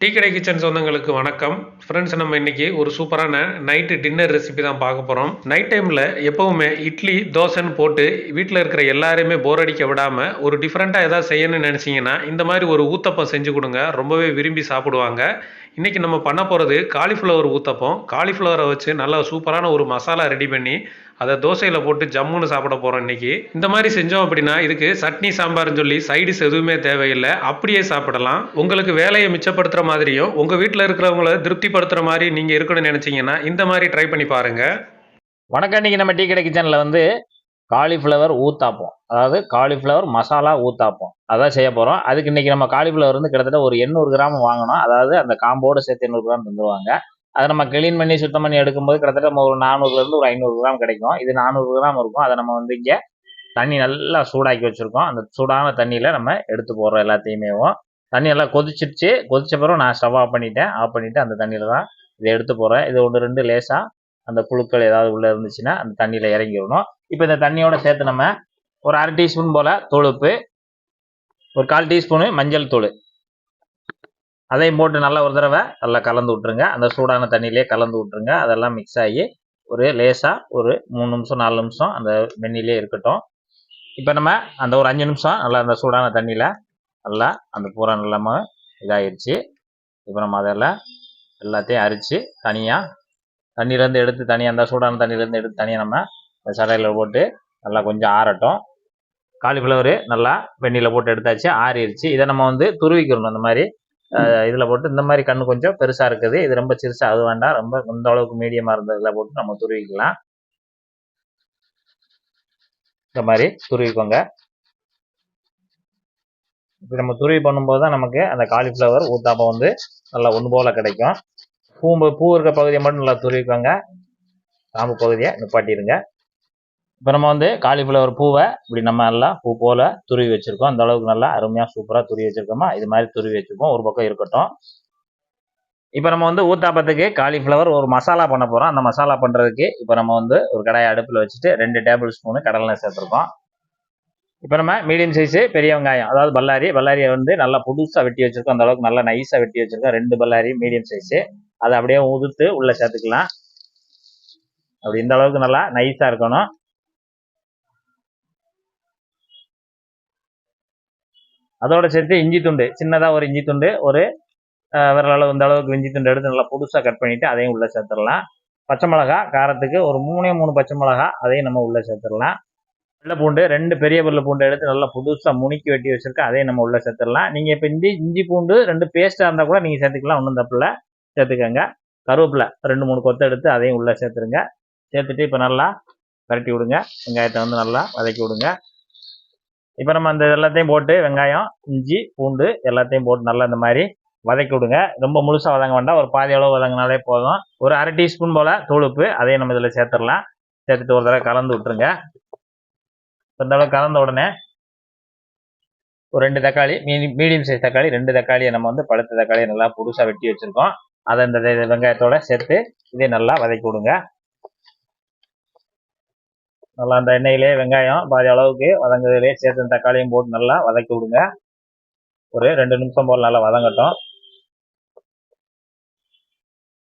Tea கடை kitchen சொந்தங்களுக்கு வணக்கம். ஃப்ரெண்ட்ஸ் நம்ம இன்னைக்கு ஒரு சூப்பரான நைட்டு டின்னர் ரெசிபி தான் பார்க்க போகிறோம் நைட் டைமில் எப்போவுமே இட்லி தோசைன்னு போட்டு வீட்டில் இருக்கிற எல்லாரையுமே போர் அடிக்க விடாமல் ஒரு டிஃப்ரெண்ட்டாக எதாவது செய்யணும்னு நினச்சிங்கன்னா இந்த மாதிரி ஒரு ஊத்தப்பம் செஞ்சு கொடுங்க. ரொம்பவே விரும்பி சாப்பிடுவாங்க. இன்றைக்கி நம்ம பண்ண போகிறது காலிஃப்ளவர் ஊத்தப்பம். காலிஃப்ளவரை வச்சு நல்லா சூப்பரான ஒரு மசாலா ரெடி பண்ணி அதை தோசையில் போட்டு ஜம்முன்னு சாப்பிட போகிறோம் இன்றைக்கி இந்த மாதிரி செஞ்சோம் அப்படின்னா இதுக்கு சட்னி சாம்பார்னு சொல்லி சைடிஸ் எதுவுமே தேவையில்லை. அப்படியே சாப்பிடலாம். உங்களுக்கு வேலையை மிச்சப்படுத்துகிற மாதிரியும் உங்கள் வீட்டில் இருக்கிறவங்கள திருப்திப்படுத்துகிற மாதிரி நீங்கள் இருக்கணும்னு நினச்சிங்கன்னா இந்த மாதிரி ட்ரை பண்ணி பாருங்கள் வணக்கம். இன்றைக்கி நம்ம டீ கடை கிச்சனில் வந்து காலிஃப்ளவர் ஊத்தாப்போம். அதாவது காலிஃப்ளவர் மசாலா ஊத்தாப்போம். அதான் செய்ய போகிறோம் அதுக்கு இன்னைக்கு நம்ம காலிஃப்ளவர் வந்து கிட்டத்தட்ட ஒரு எண்ணூறு கிராம் வாங்கணும். அதாவது அந்த காம்போடு சேர்த்து எண்ணூறு கிராம் தந்துருவாங்க. அதை நம்ம க்ளீன் பண்ணி சுத்தம் பண்ணி எடுக்கும்போது கிட்டத்தட்ட நம்ம ஒரு நானூறுலேருந்து ஒரு ஐநூறு கிராம் கிடைக்கும். இது நானூறு கிராம் இருக்கும். அதை நம்ம வந்து இங்கே தண்ணி நல்லா சூடாக்கி வச்சுருக்கோம். அந்த சூடான தண்ணியில் நம்ம எடுத்து போடுறோம் எல்லாத்தையுமேவும் தண்ணி எல்லாம் கொதிச்சிருச்சு. கொதிச்ச பிறகு நான் ஸ்டவ் ஆஃப் பண்ணிட்டேன். ஆஃப் பண்ணிவிட்டு அந்த தண்ணியில் தான் இதை எடுத்து போடுறேன். இது ஒன்று ரெண்டு லேசாக அந்த புழுக்கள் ஏதாவது உள்ளே இருந்துச்சுன்னா அந்த தண்ணியில் இறங்கிடணும். இப்போ இந்த தண்ணியோட சேர்த்து நம்ம ஒரு அரை டீஸ்பூன் போல் தொழுப்பு ஒரு கால் டீஸ்பூனு மஞ்சள் தூள். அதையும் போட்டு நல்லா ஒரு தடவை நல்லா கலந்து விட்ருங்க அந்த சூடான தண்ணியிலே கலந்து விட்ருங்க அதெல்லாம் மிக்ஸ் ஆகி ஒரு லேசாக ஒரு மூணு நிமிஷம் நாலு நிமிஷம் அந்த வெந்நிலே இருக்கட்டும். இப்போ நம்ம அந்த ஒரு அஞ்சு நிமிஷம் நல்லா அந்த சூடான தண்ணியில் நல்லா அந்த பூரா நல்லா இதாகிடுச்சு இப்போ நம்ம அதெல்லாம் எல்லாத்தையும் அரித்து தனியாக தண்ணியிலேருந்து எடுத்து தனியாக அந்த சூடான தண்ணியிலேருந்து எடுத்து தனியாக நம்ம இந்த சடையில் போட்டு நல்லா கொஞ்சம் ஆறட்டும். காலிஃப்ளவரு நல்லா வெந்நியில் போட்டு எடுத்தாச்சு. ஆறிடுச்சு இதை நம்ம வந்து துருவிக்கிறணும் அந்த மாதிரி இதில் போட்டு இந்த மாதிரி கண்ணு கொஞ்சம் பெருசாக இருக்குது. இது ரொம்ப சிறுசாக அது வேண்டாம். ரொம்ப இந்த அளவுக்கு மீடியமாக இருந்ததில் போட்டு நம்ம துருவிக்கலாம். இந்த மாதிரி துருவிக்கோங்க. இப்போ நம்ம துருவி பண்ணும்போது தான் நமக்கு அந்த காலிஃப்ளவர் ஊத்தாப்பம் வந்து நல்லா ஒன்று போல் கிடைக்கும். பூ பூ இருக்க பகுதியை மட்டும் நல்லா துருவிக்கோங்க. காம்பு பகுதியை நிப்பாட்டிடுங்க. இப்போ நம்ம வந்து காலிஃப்ளவர் பூவை இப்படி நம்ம நல்லா பூ போல் துருவி வச்சுருக்கோம். அந்த அளவுக்கு நல்லா அருமையாக சூப்பராக துருவி வச்சுருக்கோமா? இது மாதிரி துருவி வச்சுருக்கோம். ஒரு பக்கம் இருக்கட்டும். இப்போ நம்ம வந்து ஊத்தாப்பத்துக்கு காலிஃப்ளவர் ஒரு மசாலா பண்ண போகிறோம் அந்த மசாலா பண்ணுறதுக்கு இப்போ நம்ம வந்து ஒரு கடாயை அடுப்பில் வச்சுட்டு ரெண்டு டேபிள் ஸ்பூனு கடலை சேர்த்துருக்கோம். இப்போ நம்ம மீடியம் சைஸு பெரிய வெங்காயம் அதாவது பல்லாரி. பல்லாரியை வந்து நல்லா புதுசாக வெட்டி வச்சுருக்கோம். அந்த அளவுக்கு நல்லா நைஸாக வெட்டி வச்சுருக்கோம். ரெண்டு பல்லாரி மீடியம் சைஸு அதை அப்படியே உதுத்து உள்ளே சேர்த்துக்கலாம். அப்படி இந்த அளவுக்கு நல்லா நைஸாக இருக்கணும். அதோட சேர்த்து இஞ்சி துண்டு சின்னதாக ஒரு இஞ்சி துண்டு ஒரு விரலளவு இந்த அளவுக்கு இஞ்சி துண்டு எடுத்து நல்லா புதுசாக கட் பண்ணிவிட்டு அதையும் உள்ளே சேர்த்துடலாம். பச்சை மிளகா காரத்துக்கு ஒரு மூணே மூணு பச்சை மிளகா அதையும் நம்ம உள்ளே சேர்த்துடலாம். வெள்ளை பூண்டு ரெண்டு பெரிய வெள்ளை பூண்டு எடுத்து நல்லா புதுசாக முனிக்கி வெட்டி வச்சுருக்கேன் அதையும் நம்ம உள்ளே சேர்த்துடலாம். நீங்கள் இப்போ இஞ்சி இஞ்சி பூண்டு ரெண்டு பேஸ்ட்டாக இருந்தால் கூட நீங்கள் சேர்த்துக்கலாம். ஒன்றும் தப்பில்லை. சேர்த்துக்கோங்க. கருவேப்பிலை ரெண்டு மூணு கொத்தை எடுத்து அதையும் உள்ளே சேர்த்துருங்க. சேர்த்துட்டு இப்போ நல்லா கரட்டி விடுங்க. வெங்காயத்தை வந்து நல்லா வதக்கி விடுங்க. இப்போ நம்ம அந்த எல்லாத்தையும் போட்டு வெங்காயம் இஞ்சி பூண்டு எல்லாத்தையும் போட்டு நல்லா இந்த மாதிரி வதக்கி விடுங்க. ரொம்ப முழுசாக வதங்க வேண்டாம். ஒரு பாதி அளவு வதங்கினாலே போதும். ஒரு அரை டீஸ்பூன் போல் தூளுப்பு அதையும் நம்ம இதில் சேர்த்துடலாம். சேர்த்துட்டு ஒரு தடவை கலந்து விட்டுருங்க. இந்த அளவு கலந்த உடனே ஒரு ரெண்டு தக்காளி மீ மீடியம் சைஸ் தக்காளி ரெண்டு தக்காளியை நம்ம வந்து பழுத்த தக்காளியை நல்லா புதுசாக வெட்டி வச்சுருக்கோம். அதை இந்த வெங்காயத்தோட சேர்த்து இதே நல்லா வதக்கி விடுங்க. நல்லா அந்த எண்ணெயிலே வெங்காயம் பாதி அளவுக்கு வதங்குறதுலே சேர்த்து தக்காளியும் போட்டு நல்லா வதக்கி விடுங்க. ஒரு ரெண்டு நிமிஷம் போல் நல்லா வதங்கட்டும்.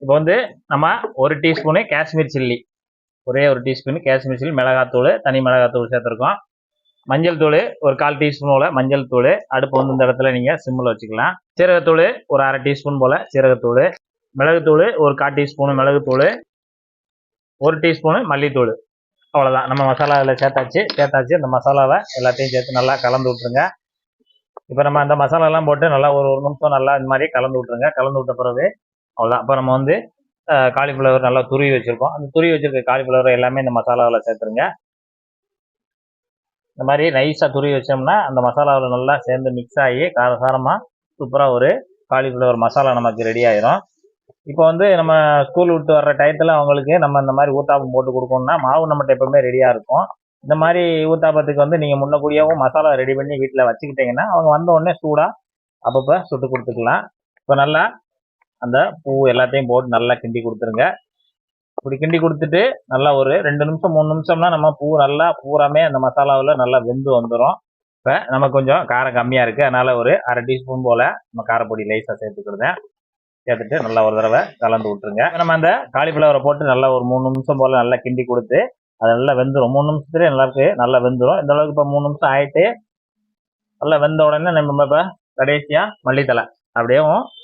இப்போ வந்து நம்ம ஒரு டீஸ்பூனு காஷ்மீர் சில்லி. ஒரே ஒரு டீஸ்பூன் காஷ்மீர் சில்லி மிளகாத்தூள் தனி மிளகாத்தூள் சேர்த்துருக்கோம். மஞ்சள் தூள் ஒரு கால் டீஸ்பூன் போல் மஞ்சள் தூள் அடுப்பு வந்து இந்த இடத்துல நீங்கள் சிம்மில் வச்சுக்கலாம். சீரகத்தூள் ஒரு அரை டீஸ்பூன் போல் சீரகத்தூள். மிளகுத்தூள் ஒரு கால் டீஸ்பூனு மிளகுத்தூள். ஒரு டீஸ்பூனு மல்லித்தூள். அவ்வளோதான் நம்ம மசாலா அதில் சேர்த்தாச்சு. சேர்த்தாச்சு. அந்த மசாலாவை எல்லாத்தையும் சேர்த்து நல்லா கலந்து விட்ருங்க இப்போ நம்ம அந்த மசாலாலாம் போட்டு நல்லா ஒரு ஒரு நிமிஷம் நல்லா இந்த மாதிரி கலந்து விட்ருங்க கலந்து விட்ட பிறகு அவ்வளோதான் அப்போ நம்ம வந்து காலிஃப்ளவர் நல்லா துருவி வச்சுருக்கோம். அந்த துருவி வச்சுருக்க காலிஃப்ளவர் எல்லாமே இந்த மசாலாவில் சேர்த்துருங்க. இந்த மாதிரி நைஸாக துருவி வச்சோம்னா அந்த மசாலாவில் நல்லா சேர்ந்து மிக்ஸ் ஆகி காரசாரமாக சூப்பராக ஒரு காலிஃப்ளவர் மசாலா நமக்கு ரெடி ஆயிரும். இப்போ வந்து நம்ம ஸ்கூல் விட்டு வர்ற டயத்தில் அவங்களுக்கு நம்ம இந்த மாதிரி ஊத்தாப்பம் போட்டு கொடுக்கணும்னா மாவு நம்மகிட்ட எப்பவுமே ரெடியாக இருக்கும். இந்த மாதிரி ஊத்தாப்பத்துக்கு வந்து நீங்கள் முன்னக்கூடியாவும் மசாலா ரெடி பண்ணி வீட்டில் வச்சுக்கிட்டிங்கன்னா அவங்க வந்த உடனே சூடாக அப்பப்போ சுட்டு கொடுத்துக்கலாம். இப்போ நல்லா அந்த பூ எல்லாத்தையும் போட்டு நல்லா கிண்டி கொடுத்துருங்க. இப்படி கிண்டி கொடுத்துட்டு நல்லா ஒரு ரெண்டு நிமிஷம் மூணு நிமிஷம்னா நம்ம பூ நல்லா பூராமே அந்த மசாலாவில் நல்லா வெந்து வந்துடும் இப்போ நமக்கு கொஞ்சம் காரம் கம்மியாக இருக்குது அதனால் ஒரு அரை டீஸ்பூன் போல் நம்ம காரப்பொடி லைஸாக சேர்த்துக்கிடுதேன் சேர்த்துட்டு நல்லா ஒரு தடவை கலந்து விட்டுருங்க. நம்ம அந்த காலிஃப்ளவரை போட்டு நல்லா ஒரு மூணு நிமிஷம் போல் நல்லா கிண்டி கொடுத்து அது நல்லா வெந்துடும் மூணு நிமிஷத்துலேயே நல்லா இருக்கு நல்லா வெந்துடும் இந்த அளவுக்கு இப்போ மூணு நிமிஷம் ஆயிட்டு நல்லா வெந்த உடனே நம்ம இப்போ கடைசியாக மல்லித்தலை அப்படியே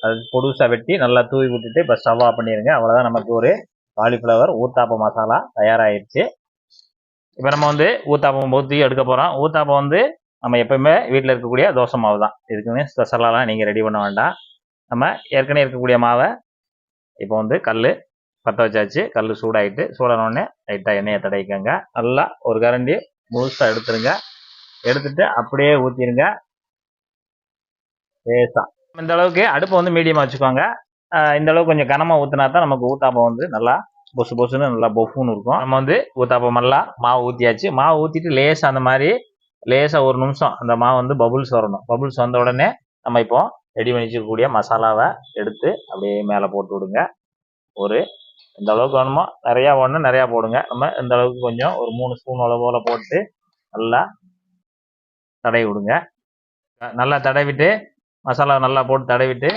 அது பொடுசாக வெட்டி நல்லா தூவி விட்டுட்டு இப்போ ஸ்டவ் ஆஃப் பண்ணிடுங்க அவ்வளோதான் நமக்கு ஒரு காலிஃப்ளவர் ஊத்தாப்ப மசாலா தயாராகிடுச்சு இப்போ நம்ம வந்து ஊத்தாப்பம் ஊற்றி எடுக்க போகிறோம் ஊத்தாப்பம் வந்து நம்ம எப்பயுமே வீட்டில் இருக்கக்கூடிய தோசை மாவு தான் இதுக்குமே ஸ்பெஷலாலாம் நீங்கள் ரெடி பண்ண வேண்டாம். நம்ம ஏற்கனவே இருக்கக்கூடிய மாவை இப்போ வந்து கல் பற்ற வச்சாச்சு. கல் சூடாயிட்டு சூடானோடனே லைட்டாக எண்ணெயை தடைக்கங்க நல்லா ஒரு கரண்டி முழுசாக எடுத்துருங்க. எடுத்துட்டு அப்படியே ஊற்றிடுங்க லேசாக இந்த அளவுக்கு அடுப்பை வந்து மீடியமாக வச்சுக்கோங்க. இந்த அளவுக்கு கொஞ்சம் கனமாக ஊற்றினா தான் நமக்கு ஊத்தாப்பம் வந்து நல்லா பொசு பொசுன்னு நல்லா பொஃப்னு இருக்கும். நம்ம வந்து ஊத்தாப்பம் நல்லா மாவு ஊற்றியாச்சு மாவு ஊற்றிட்டு லேசாக அந்த மாதிரி லேசாக ஒரு நிமிஷம் அந்த மாவு வந்து பபுள்ஸ் வரணும். பபுள்ஸ் வந்த உடனே நம்ம இப்போ ரெடி பண்ணி வச்சிருக்கக்கூடிய மசாலாவை எடுத்து அப்படியே மேலே போட்டு விடுங்க. ஒரு இந்த அளவுக்கு வேணுமோ நிறையா வேணும் நிறையா போடுங்க. நம்ம இந்த அளவுக்கு கொஞ்சம் ஒரு மூணு ஸ்பூன் அளவு போட்டு நல்லா தடவி விடுங்க. நல்லா தடவிட்டு மசாலா நல்லா போட்டு தடவிட்டு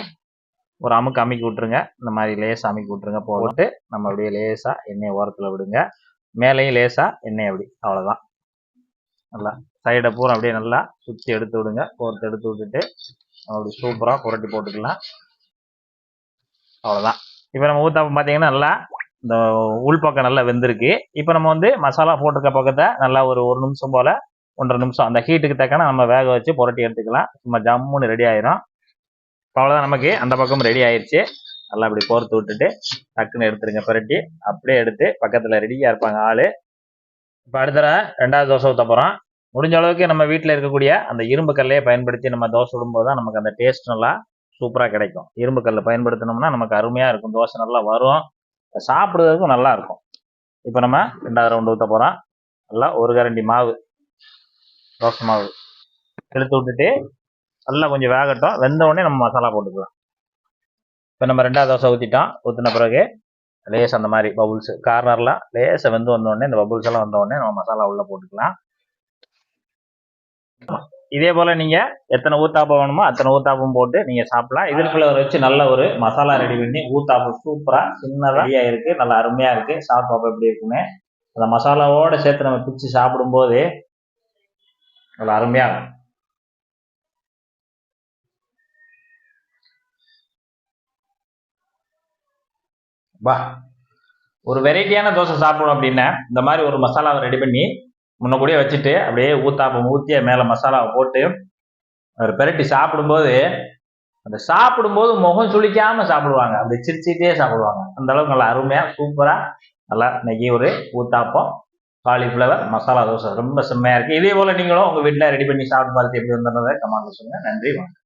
ஒரு அமுக்கு அமுக்கி விட்டுருங்க. இந்த மாதிரி லேசாக அமுக்கி விட்டுருங்க. போட்டு நம்ம அப்படியே லேசாக எண்ணெயை ஓரத்தில் விடுங்க. மேலேயும் லேசாக எண்ணெய் அப்படி அவ்வளோதான் நல்லா சைடை பூரா அப்படியே நல்லா சுற்றி எடுத்து விடுங்க. கோர்த்து எடுத்து விட்டுட்டு அப்படி சூப்பராக புரட்டி போட்டுக்கலாம். அவ்வளோதான் இப்போ நம்ம ஊத்தாப்பம் பார்த்தீங்கன்னா நல்லா இந்த உள்பக்கம் நல்லா வெந்திருக்கு. இப்போ நம்ம வந்து மசாலா போட்டிருக்க பக்கத்தை நல்லா ஒரு ஒரு நிமிஷம் போல் ஒன்றரை நிமிஷம் அந்த ஹீட்டுக்கு தக்கன நம்ம வேக வச்சு புரட்டி எடுத்துக்கலாம். சும்மா ஜம்முன்னு ரெடி ஆயிரும். அவ்வளோதான் நமக்கு. அந்த பக்கம் ரெடி ஆயிடுச்சு நல்லா அப்படி கோர்த்து விட்டுட்டு டக்குன்னு எடுத்துருங்க. புரட்டி அப்படியே எடுத்து பக்கத்தில் ரெடியாக இருப்பாங்க ஆள். இப்போ அடுத்த ரெண்டாவது தோசை ஊற்ற போகிறோம் முடிஞ்ச அளவுக்கு நம்ம வீட்டில் இருக்கக்கூடிய அந்த இரும்பு கல்லையே பயன்படுத்தி நம்ம தோசை விடும்போது தான் நமக்கு அந்த டேஸ்ட் நல்லா சூப்பராக கிடைக்கும். இரும்பு கல்லை பயன்படுத்தினோம்னா நமக்கு அருமையாக இருக்கும். தோசை நல்லா வரும். சாப்பிடுறதுக்கும் நல்லா இருக்கும். இப்போ நம்ம ரெண்டாவது ரவுண்டு ஊற்ற போகிறோம் நல்லா ஒரு கரண்டி மாவு. தோசை மாவு. எடுத்து விட்டுட்டு நல்லா கொஞ்சம் வேகட்டும். வெந்த உடனே நம்ம மசாலா போட்டுக்கலாம். இப்போ நம்ம ரெண்டாவது தோசை ஊற்றிட்டோம் ஊற்றின பிறகு லேஸ் அந்த மாதிரி பபுள்ஸ் கார்னர்லாம் லேஸை வந்து வந்தோடனே இந்த பபுள்ஸ் எல்லாம் வந்த உடனே நம்ம மசாலா உள்ளே போட்டுக்கலாம். இதே போல நீங்க எத்தனை ஊத்தாப்பம் வேணுமோ அத்தனை ஊத்தாப்பம் போட்டு நீங்க சாப்பிடலாம். இதற்குள்ள வச்சு நல்ல ஒரு மசாலா ரெடி பண்ணி ஊத்தாப்பம் சூப்பரா சின்ன ரெடியாக இருக்கு நல்லா அருமையாக இருக்கு. சாப்பிட்டு எப்படி இருக்குன்னு. அந்த மசாலாவோட சேர்த்து நம்ம பிச்சு சாப்பிடும்போது நல்லா அருமையாக இருக்கும். வா. ஒரு வெரைட்டியான தோசை சாப்பிடணும் அப்படின்னா இந்த மாதிரி ஒரு மசாலாவை ரெடி பண்ணி முன்ன வச்சுட்டு அப்படியே ஊத்தாப்பம் ஊற்றி மேலே மசாலாவை போட்டு ஒரு பெரட்டி சாப்பிடும்போது அந்த சாப்பிடும்போது முகம் சுளிக்காம சாப்பிடுவாங்க. அப்படி சிரிச்சிட்டே சாப்பிடுவாங்க. அந்த அளவுக்கு நல்லா அருமையா சூப்பரா நல்லா இன்னைக்கு ஒரு ஊத்தாப்பம் காலிஃப்ளவர் மசாலா தோசை. ரொம்ப செம்மையா இருக்கு. இதே போல நீங்களும் உங்க வீட்டில் ரெடி பண்ணி சாப்பிட்டு பார்த்து எப்படி வந்ததை கமெண்ட்ல சொல்லுங்க. நன்றி வணக்கம்.